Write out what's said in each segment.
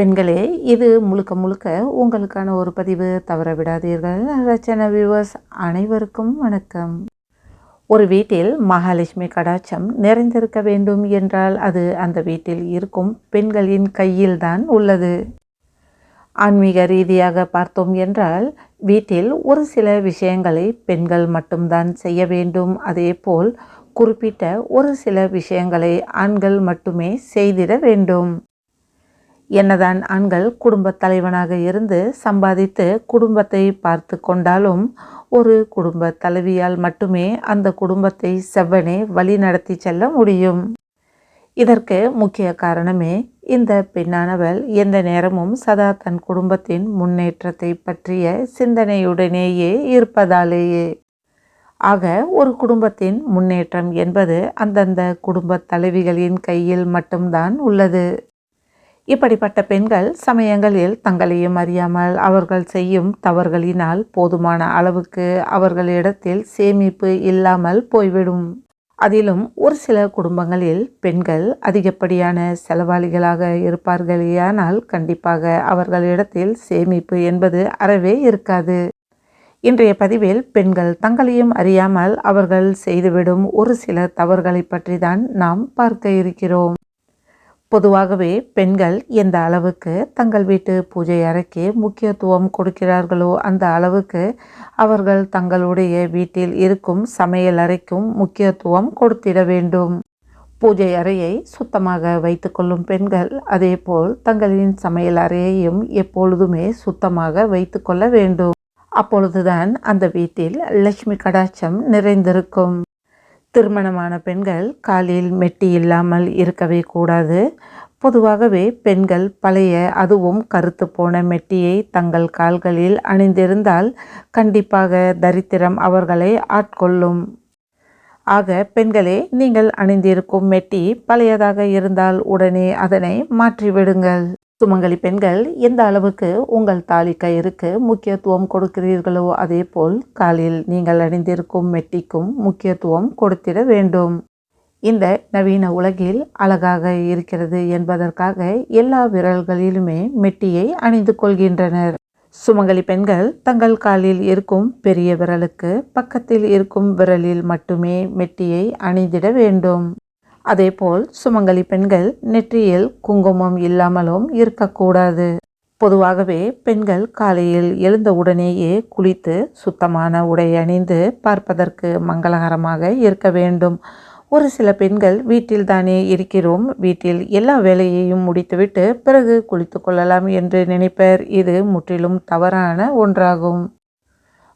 பெண்களே இது முழுக்க முழுக்க உங்களுக்கான ஒரு பதிவு. தவற விடாதீர்கள். ரச்சன வியூவர்ஸ் அனைவருக்கும் வணக்கம். ஒரு வீட்டில் மகாலட்சுமி கடாட்சம் நிறைந்திருக்க வேண்டும் என்றால் அது அந்த வீட்டில் இருக்கும் பெண்களின் கையில்தான் உள்ளது. ஆன்மீக ரீதியாக பார்த்தோம் என்றால் வீட்டில் ஒரு சில விஷயங்களை பெண்கள் மட்டும்தான் செய்ய வேண்டும். அதேபோல் குறிப்பிட்ட ஒரு சில விஷயங்களை ஆண்கள் மட்டுமே செய்திட வேண்டும். என்னதான் ஆண்கள் குடும்பத் தலைவனாக இருந்து சம்பாதித்து குடும்பத்தை பார்த்து கொண்டாலும் ஒரு குடும்ப தலைவியால் மட்டுமே அந்த குடும்பத்தை செவ்வனே வழி நடத்தி செல்ல முடியும். இதற்கு முக்கிய காரணமே இந்த பெண்ணானவள் எந்த நேரமும் சதா தன் குடும்பத்தின் முன்னேற்றத்தை பற்றிய சிந்தனையுடனேயே இருப்பதாலேயே. ஆக ஒரு குடும்பத்தின் முன்னேற்றம் என்பது அந்தந்த குடும்பத் தலைவிகளின் கையில் மட்டும்தான் உள்ளது. இப்படிப்பட்ட பெண்கள் சமயங்களில் தங்களையும் அறியாமல் அவர்கள் செய்யும் தவறுகளினால் போதுமான அளவுக்கு அவர்களிடத்தில் சேமிப்பு இல்லாமல் போய்விடும். அதிலும் ஒரு சில குடும்பங்களில் பெண்கள் அதிகப்படியான செலவாளிகளாக இருப்பார்களேயானால் கண்டிப்பாக அவர்களிடத்தில் சேமிப்பு என்பது அறவே இருக்காது. இன்றைய பதிவில் பெண்கள் தங்களையும் அறியாமல் அவர்கள் செய்துவிடும் ஒரு சில தவறுகளை பற்றி தான் நாம் பார்க்க இருக்கிறோம். பொதுவாகவே பெண்கள் எந்த அளவுக்கு தங்கள் வீட்டு பூஜை அறைக்கு முக்கியத்துவம் கொடுக்கிறார்களோ அந்த அளவுக்கு அவர்கள் தங்களுடைய வீட்டில் இருக்கும் சமையல் அறைக்கும் முக்கியத்துவம் கொடுத்திட வேண்டும். பூஜை அறையை சுத்தமாக வைத்துக்கொள்ளும் பெண்கள் அதேபோல் தங்களின் சமையல் அறையையும் எப்பொழுதுமே சுத்தமாக வைத்துக்கொள்ள வேண்டும். அப்பொழுதுதான் அந்த வீட்டில் லட்சுமி கடாட்சம் நிறைந்திருக்கும். திருமணமான பெண்கள் காலில் மெட்டி இல்லாமல் இருக்கவே கூடாது. பொதுவாகவே பெண்கள் பழைய அதுவும் கருத்து போன மெட்டியை தங்கள் கால்களில் அணிந்திருந்தால் கண்டிப்பாக தரித்திரம் அவர்களை ஆட்கொள்ளும். ஆக பெண்களே நீங்கள் அணிந்திருக்கும் மெட்டி பழையதாக இருந்தால் உடனே அதனை மாற்றிவிடுங்கள். சுமங்கலி பெண்கள் எந்த அளவுக்கு உங்கள் தாலி கயிறுக்கு முக்கியத்துவம் கொடுக்கிறீர்களோ அதே போல் காலில் நீங்கள் அணிந்திருக்கும் மெட்டிக்கும் முக்கியத்துவம் கொடுத்திட வேண்டும். இந்த நவீன உலகில் அழகாக இருக்கிறது என்பதற்காக எல்லா விரல்களிலுமே மெட்டியை அணிந்து கொள்கின்றனர். சுமங்கலி பெண்கள் தங்கள் காலில் இருக்கும் பெரிய விரலுக்கு பக்கத்தில் இருக்கும் விரலில் மட்டுமே மெட்டியை அணிந்திட வேண்டும். அதேபோல் சுமங்கலி பெண்கள் நெற்றியில் குங்குமம் இல்லாமலும் இருக்கக்கூடாது. பொதுவாகவே பெண்கள் காலையில் எழுந்த உடனேயே குளித்து சுத்தமான உடை அணிந்து பார்ப்பதற்கு மங்களகரமாக இருக்க வேண்டும். ஒரு சில பெண்கள் வீட்டில் தானே இருக்கிறோம் வீட்டில் எல்லா வேலையையும் முடித்துவிட்டு பிறகு குளித்து கொள்ளலாம் என்று நினைப்பர். இது முற்றிலும் தவறான ஒன்றாகும்.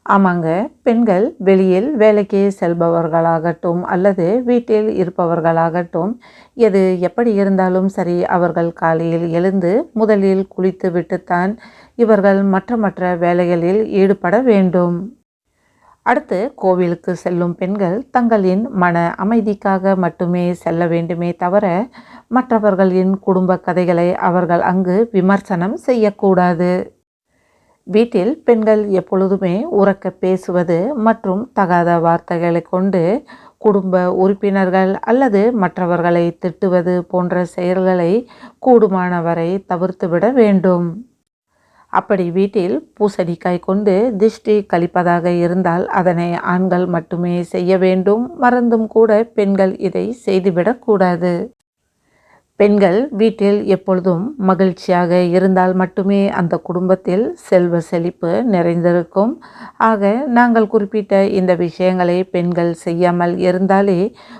ஆமாங்க. பெண்கள் வெளியில் வேலைக்கு செல்பவர்களாகட்டும் அல்லது வீட்டில் இருப்பவர்களாகட்டும் எது எப்படி இருந்தாலும் சரி அவர்கள் காலையில் எழுந்து முதலில் குளித்து விட்டுத்தான் இவர்கள் மற்ற மற்ற வேலைகளில் ஈடுபட வேண்டும். அடுத்து கோவிலுக்கு செல்லும் பெண்கள் தங்களின் மன அமைதிக்காக மட்டுமே செல்ல வேண்டுமே தவிர மற்றவர்களின் குடும்ப கதைகளை அவர்கள் அங்கு விமர்சனம் செய்யக்கூடாது. வீட்டில் பெண்கள் எப்பொழுதுமே உறக்க பேசுவது மற்றும் தகாத வார்த்தைகளை கொண்டு குடும்ப உறுப்பினர்கள் அல்லது மற்றவர்களை திட்டுவது போன்ற செயல்களை கூடுமானவரை தவிர்த்துவிட வேண்டும். அப்படி வீட்டில் பூசணிக்காய் கொண்டு திஷ்டி கழிப்பதாக இருந்தால் அதனை ஆண்கள் மட்டுமே செய்ய வேண்டும். மறந்தும் கூட பெண்கள் இதை செய்துவிடக்கூடாது பெண்கள் வீட்டில் எப்பொழுதும் மகிழ்ச்சியாக இருந்தால் மட்டுமே அந்த குடும்பத்தில் செல்வ செழிப்பு நிறைந்திருக்கும். ஆக நாங்கள் குறிப்பிட்ட இந்த விஷயங்களை பெண்கள் செய்யாமல் இருந்தாலே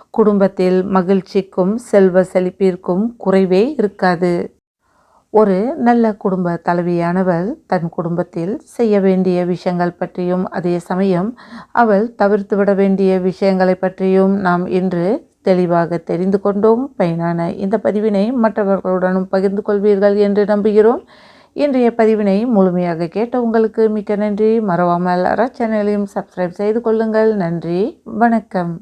குடும்பத்தில் மகிழ்ச்சிக்கும் செல்வ செழிப்பிற்கும் குறைவே இருக்காது. ஒரு நல்ல குடும்ப தலைவியானவள் தன் குடும்பத்தில் செய்ய வேண்டிய விஷயங்கள் பற்றியும் அதே சமயம் அவள் தவிர்த்துவிட வேண்டிய விஷயங்களை பற்றியும் நாம் இன்று தெளிவாக தெரிந்து கொண்டோம். பயனான இந்த பதிவினை மற்றவர்களுடனும் பகிர்ந்து கொள்வீர்கள் என்று நம்புகிறோம். இன்றைய பதிவினை முழுமையாக கேட்ட உங்களுக்கு மிக்க நன்றி. மறவாமல் அற சேனலையும் சப்ஸ்கிரைப் செய்து கொள்ளுங்கள். நன்றி. வணக்கம்.